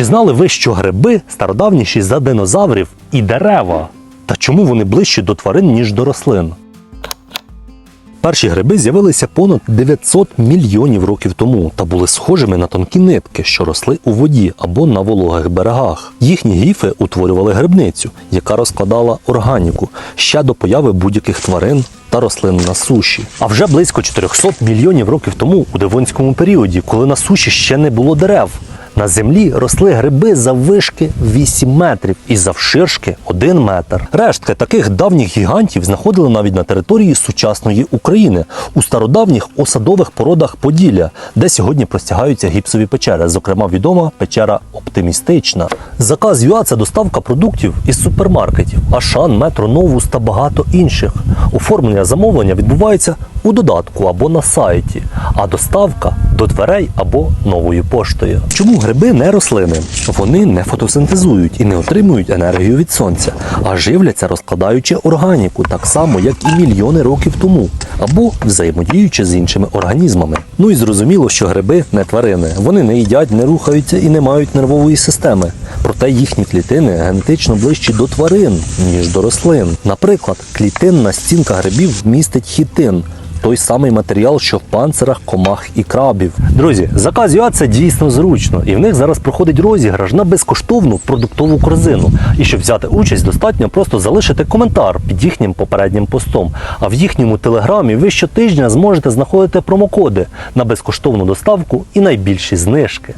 Чи знали ви, що гриби стародавніші за динозаврів і дерева? Та чому вони ближчі до тварин, ніж до рослин? Перші гриби з'явилися понад 900 мільйонів років тому та були схожими на тонкі нитки, що росли у воді або на вологих берегах. Їхні гіфи утворювали грибницю, яка розкладала органіку ще до появи будь-яких тварин та рослин на суші. А вже близько 400 мільйонів років тому, у Девонському періоді, коли на суші ще не було дерев, на землі росли гриби заввишки 8 метрів і завширшки 1 метр. Рештки таких давніх гігантів знаходили навіть на території сучасної України у стародавніх осадових породах Поділля, де сьогодні простягаються гіпсові печери, зокрема відома печера Оптимістична. Заказ ЮА – це доставка продуктів із супермаркетів, Ашан, Метро, Новус та багато інших. Оформлення замовлення відбувається у додатку або на сайті, а доставка до дверей або новою поштою. Чому гриби не рослини? Вони не фотосинтезують і не отримують енергію від сонця, а живляться, розкладаючи органіку, так само, як і мільйони років тому, або взаємодіючи з іншими організмами. Ну і зрозуміло, що гриби не тварини. Вони не їдять, не рухаються і не мають нервової системи. Проте їхні клітини генетично ближчі до тварин, ніж до рослин. Наприклад, клітинна стінка грибів містить хітин. Той самий матеріал, що в панцирах комах і крабів. Друзі, заказ ЮА це дійсно зручно, і в них зараз проходить розіграш на безкоштовну продуктову корзину. І щоб взяти участь, достатньо просто залишити коментар під їхнім попереднім постом. А в їхньому телеграмі ви щотижня зможете знаходити промокоди на безкоштовну доставку і найбільші знижки.